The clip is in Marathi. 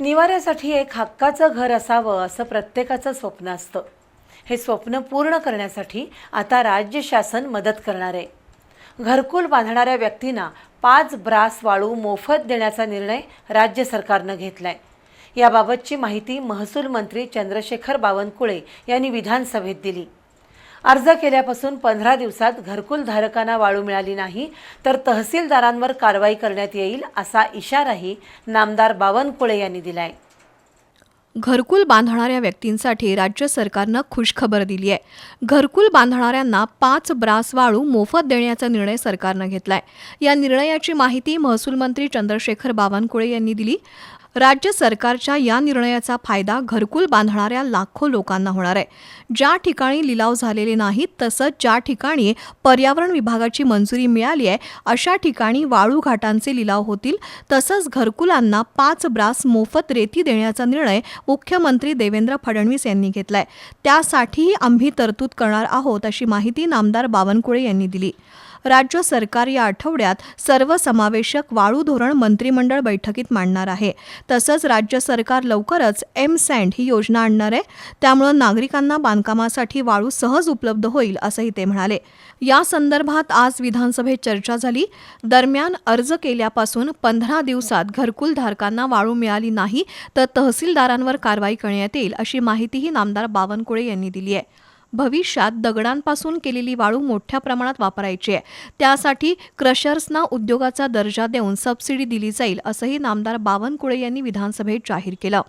निवाऱ्यासाठी एक हक्काचं घर असावं असं प्रत्येकाचं स्वप्न असतं. हे स्वप्न पूर्ण करण्यासाठी आता राज्य शासन मदत करणार आहे. घरकुल बांधणाऱ्या व्यक्तींना पाच ब्रास वाळू मोफत देण्याचा निर्णय राज्य सरकारनं घेतला आहे याबाबतची माहिती महसूल मंत्री चंद्रशेखर बावनकुळे यांनी विधानसभेत दिली. अर्ज केल्यापासून पंधरा दिवसात घरकुल धारकांना वाळू मिळाली नाही तर तहसीलदारांवर कारवाई करण्यात येईल असा इशाराही नामदार बावनकुळे यांनी दिलाय. घरकुल बांधणाऱ्या व्यक्तींसाठी राज्य सरकारनं खुशखबर दिली आहे. घरकुल बांधणाऱ्यांना पाच ब्रास वाळू मोफत देण्याचा निर्णय सरकारनं घेतलाय. या निर्णयाची माहिती महसूल मंत्री चंद्रशेखर बावनकुळे यांनी दिली. राज्य सरकारच्या या निर्णयाचा फायदा घरकुल बांधणाऱ्या लाखो लोकांना होणार आहे. ज्या ठिकाणी लिलाव झालेले नाहीत तसंच ज्या ठिकाणी पर्यावरण विभागाची मंजुरी मिळाली आहे अशा ठिकाणी वाळू घाटांचे लिलाव होतील. तसंच घरकुलांना पाच ब्रास मोफत रेती देण्याचा निर्णय मुख्यमंत्री देवेंद्र फडणवीस यांनी घेतलाय. त्यासाठीही आम्ही तरतूद करणार आहोत अशी माहिती नामदार बावनकुळे यांनी दिली. राज्य सरकार या आठवड्यात सर्वसमावेशक वाळू धोरण मंत्रिमंडळ बैठकीत मांडणार आहे. तसंच राज्य सरकार लवकरच एम सँड ही योजना आणणार आहे. त्यामुळं नागरिकांना बांधकामासाठी वाळू सहज उपलब्ध होईल असंही ते म्हणाले. या संदर्भात आज विधानसभेत चर्चा झाली. दरम्यान अर्ज केल्यापासून पंधरा दिवसात घरकुल धारकांना वाळू मिळाली नाही तर तहसीलदारांवर कारवाई करण्यात येईल अशी माहितीही नामदार बावनकुळे यांनी दिली आहे. भविष्यात दगडांपासून केलेली वाळू मोठ्या प्रमाणात वापरायची आहे. त्यासाठी क्रशर्सना उद्योगाचा दर्जा देऊन सबसिडी दिली जाईल असंही नामदार बावनकुळे यांनी विधानसभेत जाहीर केलं.